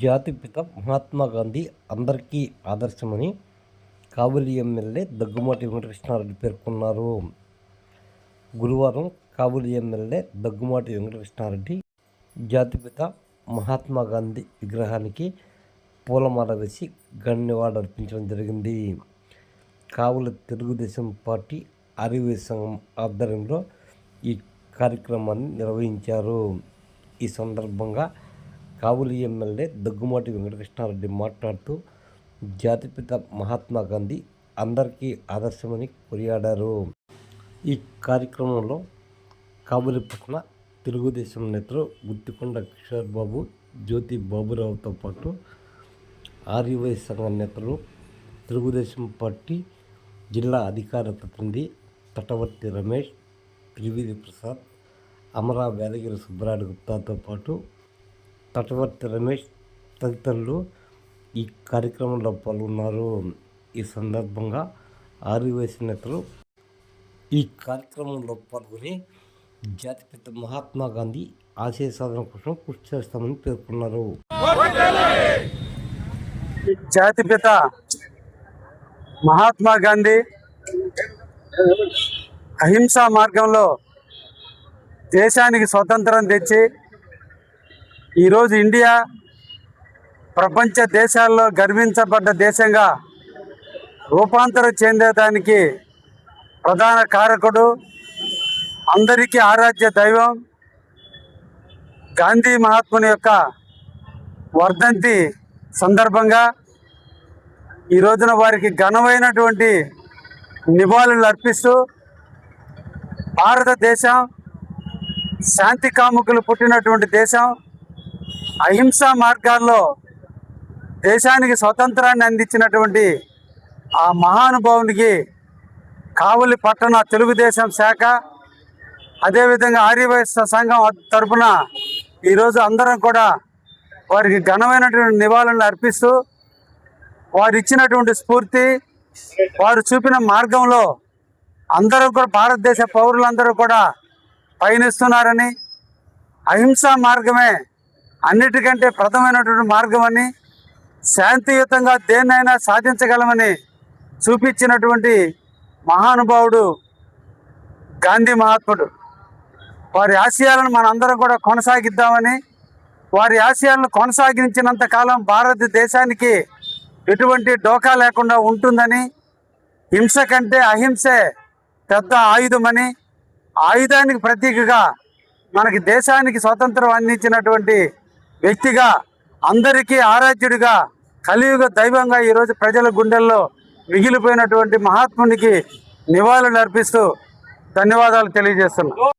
జాతిపిత మహాత్మా గాంధీ అందరికీ ఆదర్శమని కావలి ఎమ్మెల్యే దగ్గుమాటి వెంకటకృష్ణారెడ్డి పేర్కొన్నారు. గురువారం కావలి ఎమ్మెల్యే దగ్గుమాటి వెంకటకృష్ణారెడ్డి జాతిపిత మహాత్మా గాంధీ విగ్రహానికి పూలమాల వేసి గణ్యవాడ అర్పించడం జరిగింది. కావుల తెలుగుదేశం పార్టీ ఆర్యవై సంఘం ఆధ్వర్యంలో ఈ కార్యక్రమాన్ని నిర్వహించారు. ఈ సందర్భంగా కావులి ఎమ్మెల్యే దగ్గుమాటి వెంకటకృష్ణారెడ్డి మాట్లాడుతూ జాతిపిత మహాత్మా గాంధీ అందరికీ ఆదర్శమని కొనియాడారు. ఈ కార్యక్రమంలో కావులి పట్టణ తెలుగుదేశం నేతలు గుత్తికొండ కిషోర్ బాబు జ్యోతి బాబురావుతో పాటు ఆర్యవై సంఘ నేతలు తెలుగుదేశం పార్టీ జిల్లా అధికార ప్రతినిధి తటవర్తి రమేష్ త్రివేది ప్రసాద్ అమరా వేదగిరి సుబ్బరాడు గుప్తాతో పాటు తటవర్తి రమేష్ తదితరులు ఈ కార్యక్రమంలో పాల్గొన్నారు. ఈ సందర్భంగా ఆర్యవైసీ నేతలు ఈ కార్యక్రమంలో పాల్గొని జాతిపిత మహాత్మా గాంధీ ఆశయ సాధన కోసం కృషి చేస్తామని పేర్కొన్నారు. జాతిపిత మహాత్మా గాంధీ అహింసా మార్గంలో దేశానికి స్వతంత్రం తెచ్చి ఈరోజు ఇండియా ప్రపంచ దేశాల్లో గర్వించబడ్డ దేశంగా రూపాంతరం చెందేదానికి ప్రధాన కారకుడు అందరికీ ఆరాధ్య దైవం గాంధీ మహాత్ముని యొక్క వర్ధంతి సందర్భంగా ఈ రోజున వారికి ఘనమైనటువంటి నివాళులు అర్పిస్తూ భారతదేశం శాంతి కాముకులు పుట్టినటువంటి దేశం. అహింసా మార్గాల్లో దేశానికి స్వతంత్రాన్ని అందించినటువంటి ఆ మహానుభావునికి కావలి పట్టణ తెలుగుదేశం శాఖ అదేవిధంగా ఆర్యవైశ్య సంఘం తరఫున ఈరోజు అందరం కూడా వారికి ఘనమైనటువంటి నివాళులను అర్పిస్తూ వారు ఇచ్చినటువంటి స్ఫూర్తి వారు చూపిన మార్గంలో అందరూ కూడా భారతదేశ పౌరులందరూ కూడా పయనిస్తున్నారని అహింసా మార్గమే అన్నిటికంటే ప్రథమైనటువంటి మార్గమని శాంతియుతంగా దేన్నైనా సాధించగలమని చూపించినటువంటి మహానుభావుడు గాంధీ మహాత్ముడు. వారి ఆశయాలను మనందరం కూడా కొనసాగిద్దామని వారి ఆశయాలను కొనసాగించినంత కాలం భారతదేశానికి ఎటువంటి డోకా లేకుండా ఉంటుందని హింస కంటే అహింసే పెద్ద ఆయుధమని ఆయుధానికి ప్రతీకగా మనకి దేశానికి స్వతంత్రం అందించినటువంటి వ్యక్తిగా అందరికీ ఆరాధ్యుడిగా కలియుగ దైవంగా ఈరోజు ప్రజల గుండెల్లో మిగిలిపోయినటువంటి మహాత్మునికి నివాళులు అర్పిస్తూ ధన్యవాదాలు తెలియజేస్తున్నాను